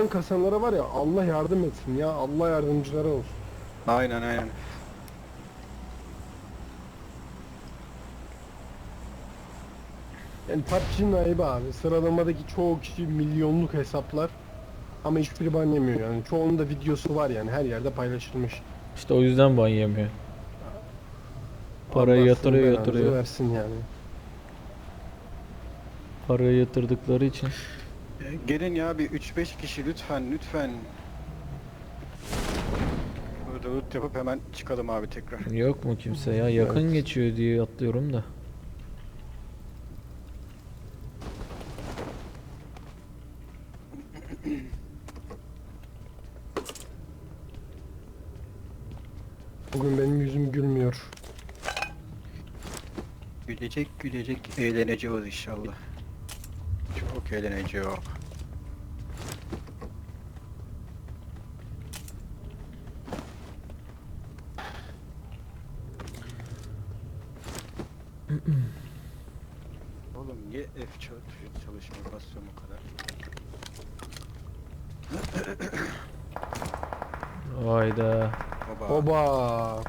Şuran kasanlara var ya Allah yardım etsin ya. Allah yardımcıları olsun. Aynen aynen. Yani PUBG'nin ayıbı abi. Sıralamadaki çoğu kişi milyonluk hesaplar. Ama hiçbiri ban yemiyor yani. Çoğunun da videosu var yani. Her yerde paylaşılmış. İşte o yüzden ban yemiyor. Parayı yatırıyor, yatırıyor. versin yani. Parayı yatırdıkları için. Gelin ya bir 3-5 kişi lütfen lütfen. Burada loot yapıp hemen çıkalım abi tekrar. Yok mu kimse ya? Yakın Evet. geçiyor diye atlıyorum da. Bugün benim yüzüm gülmüyor. Gülecek gülecek eğleneceğiz inşallah. Çok eğleneceğiz. Oğlum niye F çal- tuşu çalışmıyor basıyorum o kadar. Baba. Oba.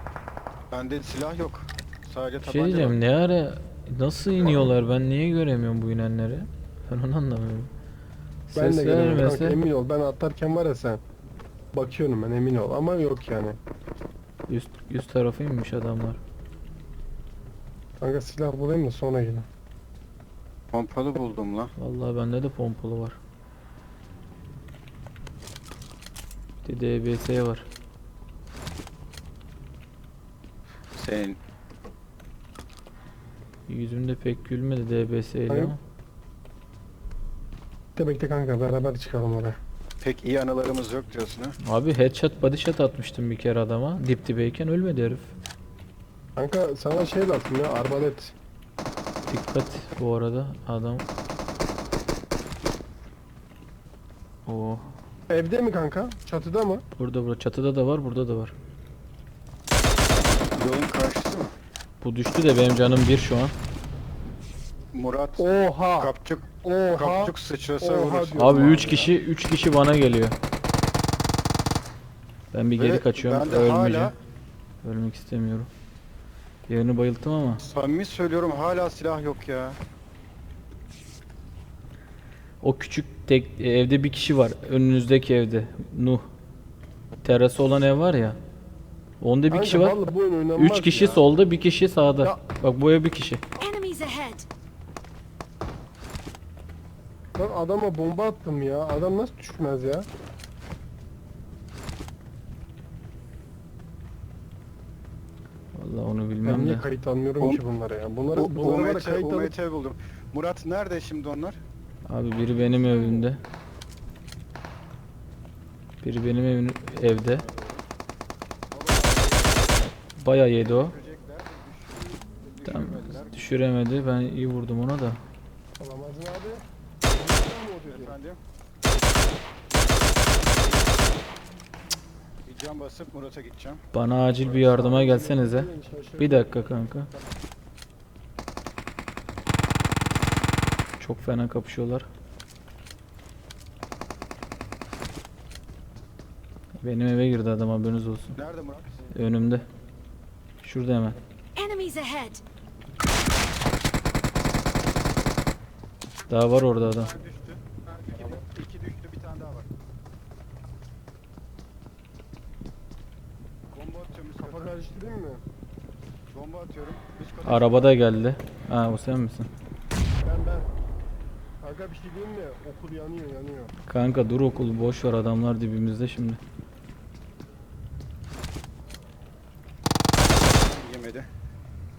Bende silah yok. Sadece Bir tabanca şey var. diyeceğim ne ara nasıl iniyorlar ben niye göremiyorum bu inenleri? Ben onu anlamıyorum. Ben de Ses görüyorum kanka vermese emin ol. Ben atlarken var ya sen. Bakıyorum ben emin ol ama yok yani. üst, üst tarafı inmiş adamlar. Kanka silah bulayım da sonra yine. Pompalı buldum lan. Vallahi bende de pompalı var. Bir de DBS var. Senin Yüzümde pek gülmedi DBS ile Hayır. ama. De bekle kanka beraber çıkalım oraya. pek iyi anılarımız yok diyorsun ha. Abi headshot body shot atmıştım bir kere adama. Dip dibeyken ölmedi herif. Kanka sana şey lazım ya arbalet. Dikkat bu arada adam. Oo. Evde mi kanka? Çatıda mı? Burada burada çatıda da var burada da var. Yolun karşısı mı? Bu düştü de benim canım bir şu an. Murat Oha! kapçuk Oha! kapçuk sıçrasa Oha vurur. diyor. Abi abi 3 ya. kişi 3 kişi bana geliyor. Ben bir Ve geri kaçıyorum. ben de Ölmeyeceğim. hala Ölmek istemiyorum. Yerini bayılttım ama. samimi söylüyorum hala silah yok ya. O küçük tek evde bir kişi var. Önünüzdeki evde. Nuh. Terası olan ev var ya. Onda bir kişi var. vallahi bu oyun oynanmaz 3 kişi ya. solda, bir kişi sağda. Ya. Bak bu ev bir kişi. Enemies ahead! Adama bomba attım ya. Adam nasıl düşmez ya? Vallahi onu Ben bilmem niye de. kayıt almıyorum ki bunlara ya? Bunları, U- bunları var ya UMT, kayıt alıp... UMT buldum. Murat nerede şimdi onlar? Abi biri benim evimde. Biri benim evim evde. Bayağı yedi o. Tamam. Düşüremedi. Ben iyi vurdum ona da. Abi. Efendim? Bir can basıp Murat'a gideceğim. Bana acil bir yardıma gelsenize. Bir dakika kanka. Çok fena kapışıyorlar. Benim eve girdi adam haberiniz olsun. Nerede Murat? Önümde. Şurada hemen. Enemies ahead! Daha var orada adam. Bir tane düştü. İki, iki düştü bir tane daha var. Bomba atıyorum üst Kafa kata. karıştırayım mı? Bomba atıyorum. Üst kata. Arabada geldi. Ha o sen misin? Ben ben. Kanka bir şey diyeyim mi? Okul yanıyor yanıyor. Kanka dur okul boş ver adamlar dibimizde şimdi.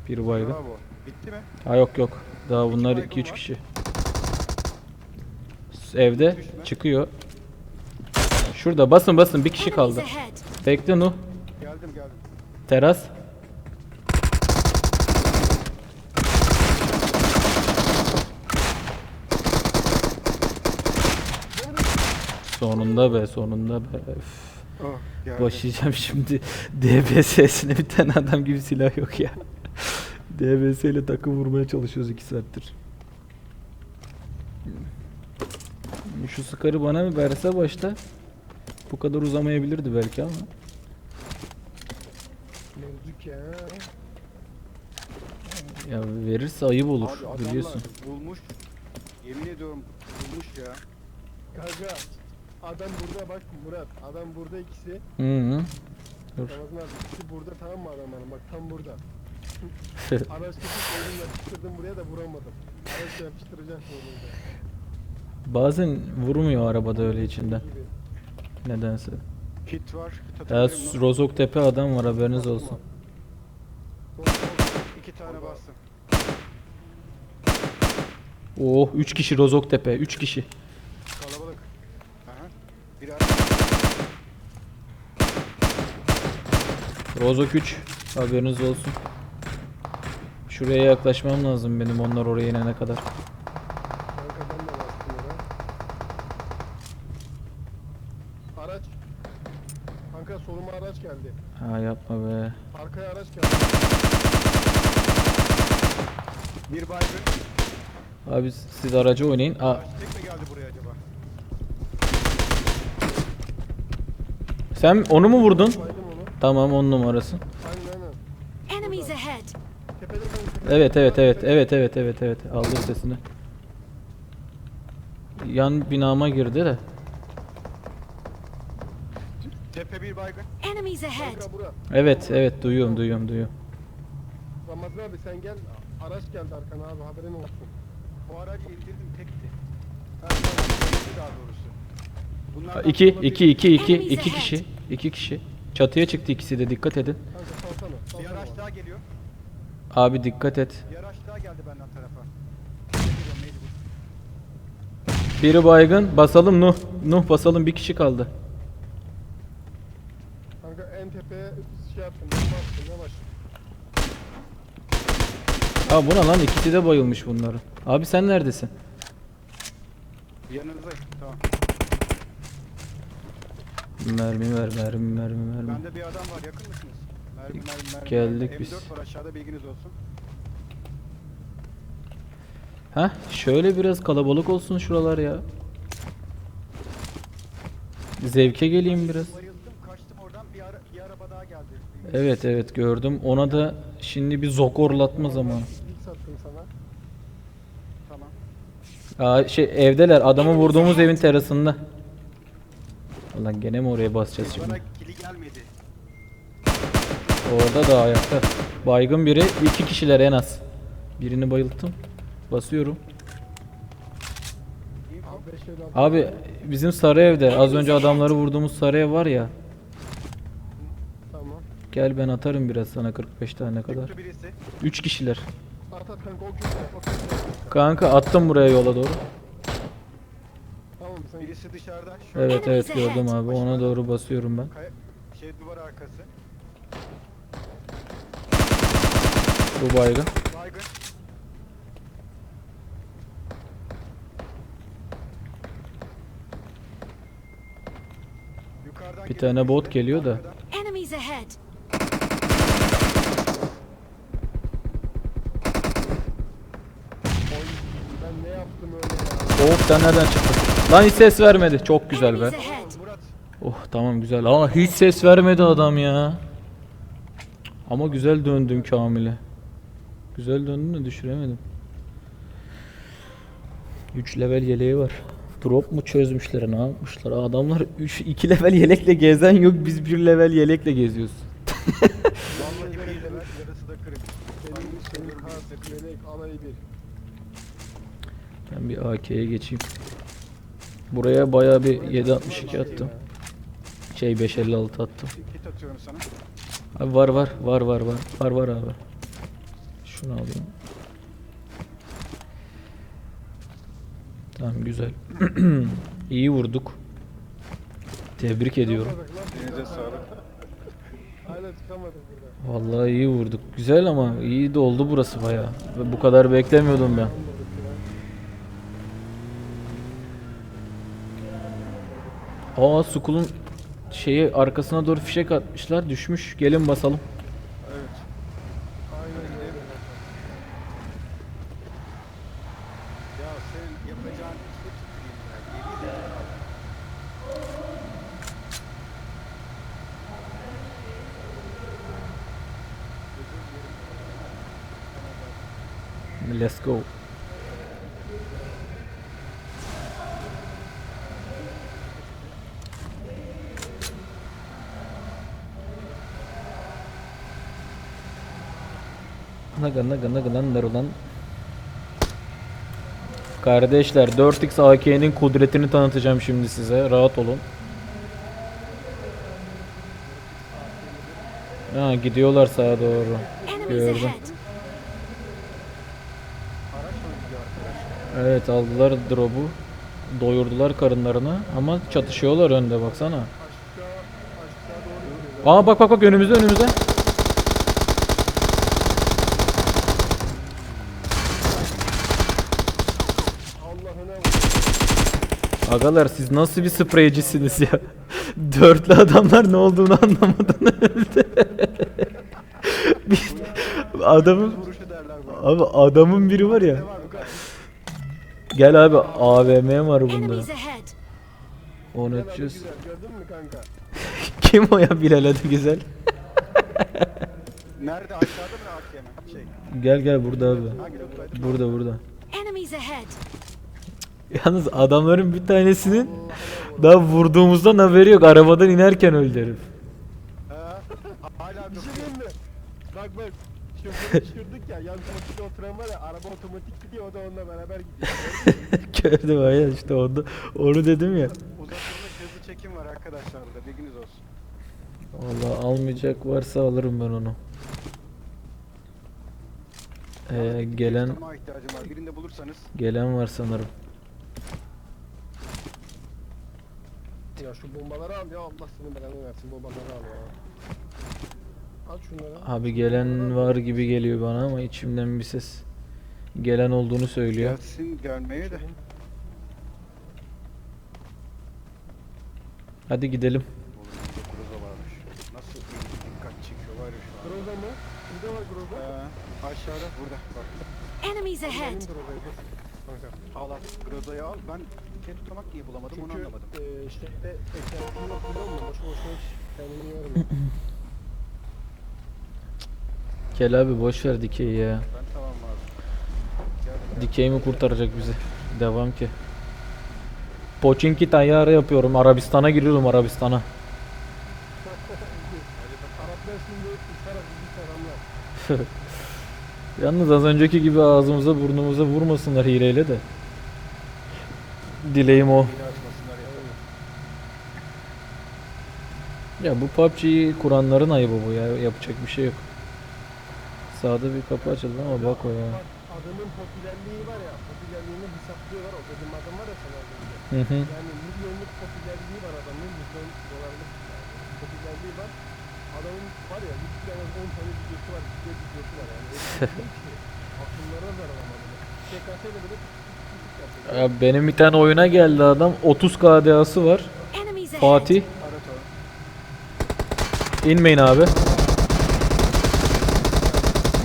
Bir. Bravo. Bitti mi? Ha yok yok. Daha bunlar baygın 2-3 var. kişi. Evde çıkıyor. Şurada basın basın bir kişi kaldı. Bekle Nuh. Geldim geldim. Teras. Sonunda be sonunda be. Üf. Oh, geldim. Başlayacağım şimdi. DBS'sine bir tane adam gibi silah yok ya. DBS ile takım vurmaya çalışıyoruz 2 saattir. Şu sıkarı bana bir verse başta bu kadar uzamayabilirdi belki ama. Mevzuk ya. Ya verirse ayıp olur Abi adamlar biliyorsun. bulmuş. Yemin ediyorum bulmuş ya. Kanka adam burada bak Murat. Adam burada ikisi. Hı hı. Dur. Ramazan abi ikisi burada tamam mı adamların? Bak tam burada. Araç tutup elimle yapıştırdım buraya da vuramadım. Araç yapıştıracak burada. Bazen vurmuyor arabada öyle içinden. Gibi. Nedense. Kit var. Kit Ya atabilirim lan. Rozok Tepe adam var haberiniz olsun. Sol, sol. İki tane bastım. Oh 3 kişi Rozok Tepe 3 kişi. Kalabalık. Aha. Biri Rozok 3 haberiniz olsun. Şuraya yaklaşmam lazım benim onlar oraya inene kadar. Araç. Kanka soluma araç geldi. Ha yapma be. Arkaya araç geldi. Bir baygın. Abi siz aracı oynayın. Aa, Araç tek mi geldi buraya acaba? sen onu mu vurdun? Baydım onu. Tamam on numarası. Aynen aynen. Enemies ahead. Tepede ben tepede. Evet evet evet evet evet evet evet aldım sesini. Yan binama girdi de. Tepe bir baygın. Enemies ahead. Kanka bura. Evet evet duyuyorum duyuyorum duyuyorum. Ramazan abi sen gel. Araç geldi arkana abi haberin olsun. Bu aracı indirdim tekti. Ha, tamam, tekti daha doğrusu. Bunlardan 2 olabilir. 2 2 2 Enemies 2 ahead. kişi. 2 kişi. Çatıya çıktı ikisi de dikkat edin. Kanka salsana. Bir salsana araç bana. daha geliyor. Abi dikkat et. Bir araç daha geldi benden tarafa. Biri baygın. Basalım Nuh. Nuh basalım bir kişi kaldı. Kanka en tepeye şey yaptım. Ben bastım yavaş. Aa bu ne lan ikisi de bayılmış bunların. Abi sen neredesin? Yanınızdayım. Tamam. Mermi ver mermi mermi mermi. Bende bir adam var. Yakın mısınız? Mermi mermi mermi. Geldik M4 biz. var aşağıda bilginiz olsun. Heh şöyle biraz kalabalık olsun şuralar ya. Zevke geleyim biraz. Bayıldım kaçtım oradan bir, ara, bir araba daha geldi. Evet evet gördüm. Ona da şimdi bir zokorlatma zamanı. İlk sattım sana. Tamam. Aa, şey evdeler. Adamı vurduğumuz evin terasında. Ulan gene mi oraya basacağız şimdi? Orada da ayakta. Baygın biri. iki kişiler en az. Birini bayılttım. Basıyorum. Abi 5 el aldım. Abi bizim sarı evde. Az önce adamları vurduğumuz sarı ev var ya. Tamam. Gel ben atarım biraz sana 45 tane kadar. Çıktı birisi. 3 kişiler. At at kanka o attım buraya yola doğru. Tamam sen git. Birisi dışarıda. Şu Evet evet Enemies gördüm abi. Ona doğru basıyorum ben. kaya, şey duvar arkası. Bu baygın. Bir tane bot geliyor da. arkadan. Enemies ahead. Oy, ben ne yaptım öyle ya. Oh sen nereden çıktın? Lan hiç ses vermedi. Çok güzel be. Oh tamam güzel. Aa hiç ses vermedi adam ya. Ama güzel döndüm Kamil'e. Güzel döndüm de düşüremedim. 3 level yeleği var. Drop mu çözmüşler ne yapmışlar? Adamlar 3 2 level yelekle gezen yok. Biz 1 level yelekle geziyoruz. Vallahi bir level yarısı da kırık. Benim senin kart, yelek, alayı bir. Ben bir AK'ye geçeyim. Buraya bayağı bir 762 attım. Şey 556 attım. Abi var var var var var var var abi. Şunu alayım. Tamam güzel. İyi vurduk. Tebrik ediyorum. Vallahi iyi vurduk. Güzel ama iyi de oldu burası bayağı. Ve Bu kadar beklemiyordum ben. Aa Skull'un şeyi arkasına doğru fişek atmışlar. Düşmüş. Gelin basalım. Evet. Aynen öyle. Ya senin yapacağın işe tüküreyim ya. Yemin ederim. Let's go. Naga naga naga lan ulan. Kardeşler 4x AK'nin kudretini tanıtacağım şimdi size. Rahat olun. Ha gidiyorlar sağa doğru. Gördüm. Evet aldılar drop'u. Doyurdular karınlarını ama çatışıyorlar önde baksana. Aa bak bak bak önümüzde önümüzde. Agalar siz nasıl bir spreycisiniz ya? Dörtlü adamlar ne olduğunu anlamadan öldü. Bir- adamın Vuruşu derler bu. abi adamın biri var ya. Gel abi AVM var bunda. Onu kanka? Kim o ya Bilal hadi güzel. Nerede aşağıda mı? Şey. Gel gel burada abi. Burada burada. Enemies ahead. Yalnız adamların bir tanesinin daha vurduğumuzdan haberi yok. Arabadan inerken öldü herif. Ha? Hala Bir şey diyeyim mi? Bak bak. Şoförü düşürdük ya. Yan koltukta oturan var ya. Araba otomatik gidiyor. O da onunla beraber gidiyor. Gördüm aynen işte onu, onu dedim ya. Uzatılmış hızlı çekim var arkadaşlar burada bilginiz olsun. Vallahi almayacak varsa alırım ben onu. Ee, gelen ihtiyacım var. Birinde bulursanız. gelen var sanırım. Ya şu bombaları al ya. Allah seni belanı versin. Bombaları al ya. Al şunları. Abi gelen var gibi geliyor bana ama içimden bir ses gelen olduğunu söylüyor. Gelsin gelmeye de. Hadi gidelim. Oğlum burada Groza varmış. Nasıl dikkat çekiyor var ya şu an. Groza mı? Kimde var Groza? Ee, aşağıda burada bak. Enemies ahead. Benim Groza'yı dur. Kanka. Al al. Groza'yı al. Ben ket tutamak niye bulamadım onu Çünkü anlamadım. eee şeyde ekranım yok musun? Boşu boşuna hiç yormuyor. Gel abi boş ver dikeyi ya. Ben tamam abi. Dikey mi kurtaracak bizi? Devam ki. Poçinki tayyarı yapıyorum. Arabistan'a giriyorum Arabistan'a. Yalnız az önceki gibi ağzımıza burnumuza vurmasınlar hileyle de. Dileğim o. Ya bu PUBG'yi kuranların ayıbı bu ya. Yapacak bir şey yok. Sağda bir kapı açıldı ama bak o ya. Adamın popülerliği var ya, popülerliğini hesaplıyorlar. O dediğim adam var ya sana az önce. Hı hı. Yani milyonluk popülerliği var adamın, milyon dolarlık popülerliği var. Adamın var ya, bir az 10 tane videosu var, video videosu var yani. Öyle bir şey ki, akıllara zarar ama. TKS'yle böyle Ya benim bir tane oyuna geldi adam. 30 KDA'sı var. Fatih. İnmeyin abi.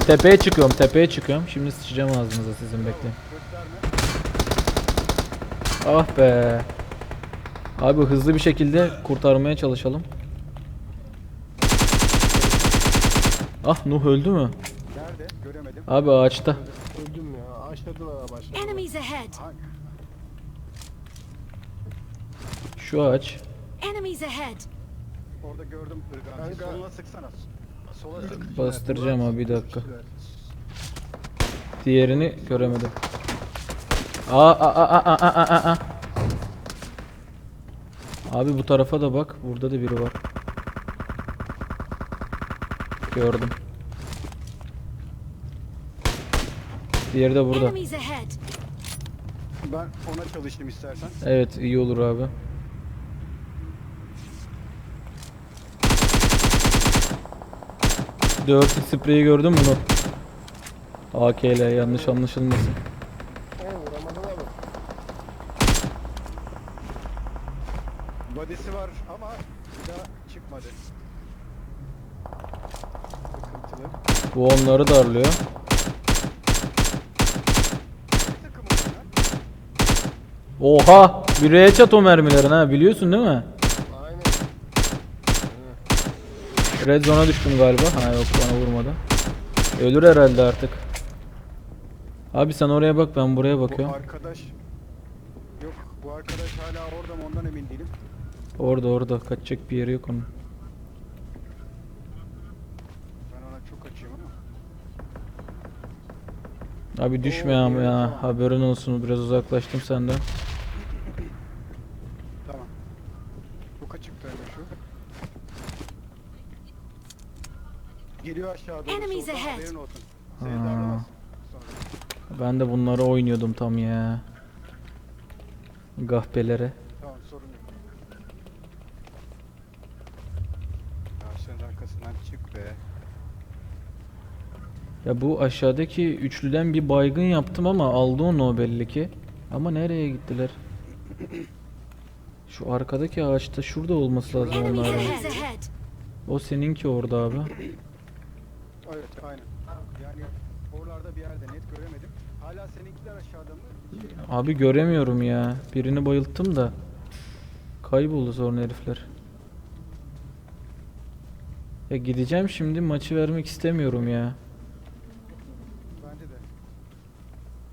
Tepeye çıkıyorum, tepeye çıkıyorum. Şimdi sıçacağım ağzınıza sizin bekleyin. Ah be. Abi hızlı bir şekilde kurtarmaya çalışalım. Ah Nuh öldü mü? Nerede? Göremedim. Abi ağaçta. Başladılar. Enemies ahead. Şu ağaç. Enemies ahead. orada gördüm ırgan. Kanka. Soluna sıksana. Sola sık. Bastıracağım abi bir dakika. Diğerini göremedim. Aa aa aa aa aa aa aa. Abi bu tarafa da bak. Burada da biri var. Gördüm. Diğeri de burada. Enemies ahead. Ben ona çalışayım istersen. Evet iyi olur abi. Dört spreyi gördün mü bunu? AK ile yanlış anlaşılmasın. Badisi var ama bir daha çıkmadı. Bu onları darlıyor. Ne takımı bunlar? Oha! Bir R'ye çat o mermilerin ha biliyorsun değil mi? Aynen. Red zone'a düştüm galiba. Ha yok bana vurmadı. Ölür herhalde artık. Abi sen oraya bak ben buraya Bu bakıyorum. arkadaş... Yok bu arkadaş hala orada mı ondan emin değilim. Orada orada kaçacak bir yeri yok onun. Ben ona çok açayım ama. Abi düşme ya. tamam. Haberin olsun biraz uzaklaştım senden. Tamam. Çok hemen şu. Geliyor aşağı doğru. Enemies ahead. haberin olsun. Seni. Ben de bunları oynuyordum tam ya. Gahpelere. Tamam sorun yok. Ağaçların arkasından çık be. Ya bu aşağıdaki üçlüden bir baygın yaptım ama aldı onu o belli ki. Ama nereye gittiler? Şu arkadaki ağaçta şurada olması lazım onların. O seninki orada abi. Evet aynen. Yani oralarda bir yerde net göremedim. Hala seninkiler aşağıda mı? Abi göremiyorum ya. Birini bayılttım da. Kayboldu sonra herifler. Ya gideceğim şimdi maçı vermek istemiyorum ya. Bence de.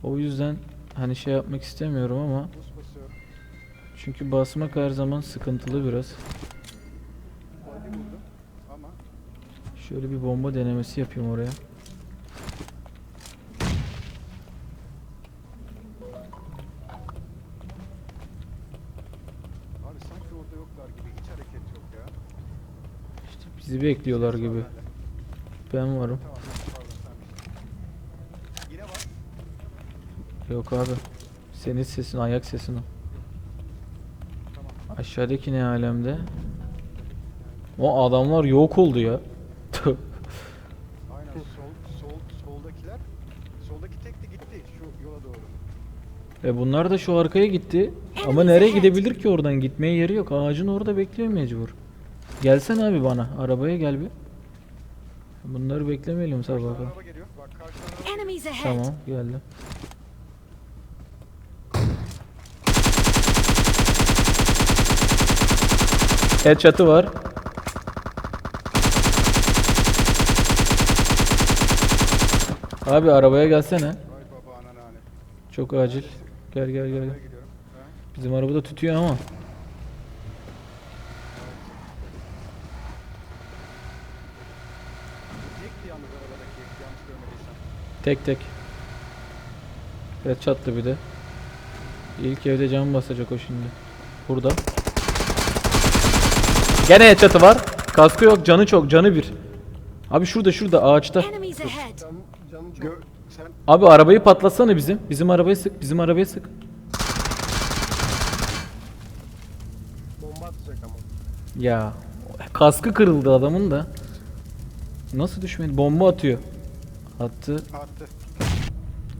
O yüzden hani şey yapmak istemiyorum ama çünkü basmak her zaman sıkıntılı biraz. Şöyle bir bomba denemesi yapayım oraya. abi sanki orada yoklar gibi. Hiç hareket yok ya. İşte bizi bekliyorlar gibi. Ben varım. Tamam pardon sen Yine var. Yok abi. Senin sesin, ayak sesin o. Tamam. Aşağıdaki ne alemde? O adamlar yok oldu ya. Aynen sol sol soldakiler soldaki tekli gitti şu yola doğru. E bunlar da şu arkaya gitti. Ama nereye gidebilir ki oradan? Gitmeye yeri yok. Ağacın orada bekliyor mecbur. Gelsen abi bana. Arabaya gel bir. Bunları beklemeyelim sabah Karşıdan kadar. araba geliyor. Bak karşıdan araba geliyor. Enemies ahead. Tamam geldim. Headshot'ı var. Abi arabaya gelsene. Çok acil. Gel gel gel. Bizim arabada tütüyor ama. Tek tek. Headshot'lı bir de. İlk evde can basacak o şimdi. Burada. Gene headshot'ı var. Kaskı yok, canı çok, canı bir. Abi şurada şurada ağaçta. Gö sen Abi arabayı patlatsana bizim. Bizim arabayı sık, bizim arabayı sık. Bomba atacak ama. Ya kaskı kırıldı adamın da. Nasıl düşmedi? Bomba atıyor. Attı. attı.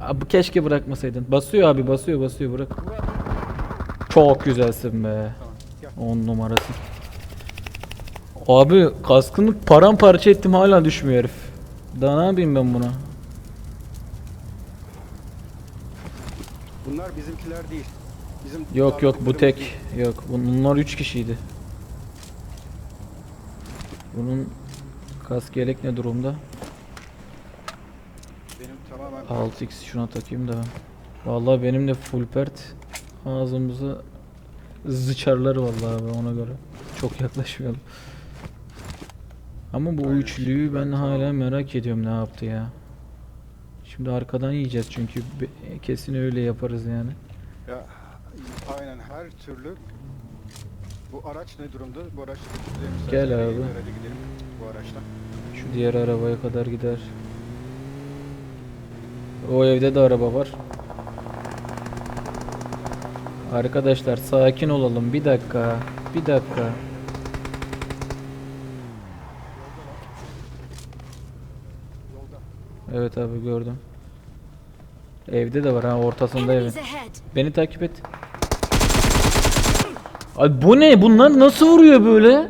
Abi keşke bırakmasaydın. Basıyor abi, basıyor, basıyor. Bırak. Çok güzelsin be. Tamam. Gel. 10 numarası. Abi kaskını paramparça ettim hala düşmüyor herif. Daha ne yapayım ben buna? Bunlar bizimkiler değil. Bizim Yok yok bu tek. değil. Yok bunlar 3 kişiydi. Bunun kask yelek ne durumda? Benim tamamen 6x şuna takayım da. Vallahi benim de full pert. Ağzımıza zıçarlar vallahi abi ona göre. Çok yaklaşmayalım. Ama bu üçlüyü ben hala merak ediyorum ne yaptı ya. Şimdi arkadan yiyeceğiz çünkü kesin öyle yaparız yani. Ya aynen her türlü bu araç ne durumda? Bu araç Gel abi. Gidelim bu araçtan. Şu diğer arabaya kadar gider. O evde de araba var. Arkadaşlar sakin olalım. Bir dakika. Bir dakika. Evet abi gördüm. Evde de var ha ortasında ahead. Beni takip et. Abi bu ne? Bunlar nasıl vuruyor böyle?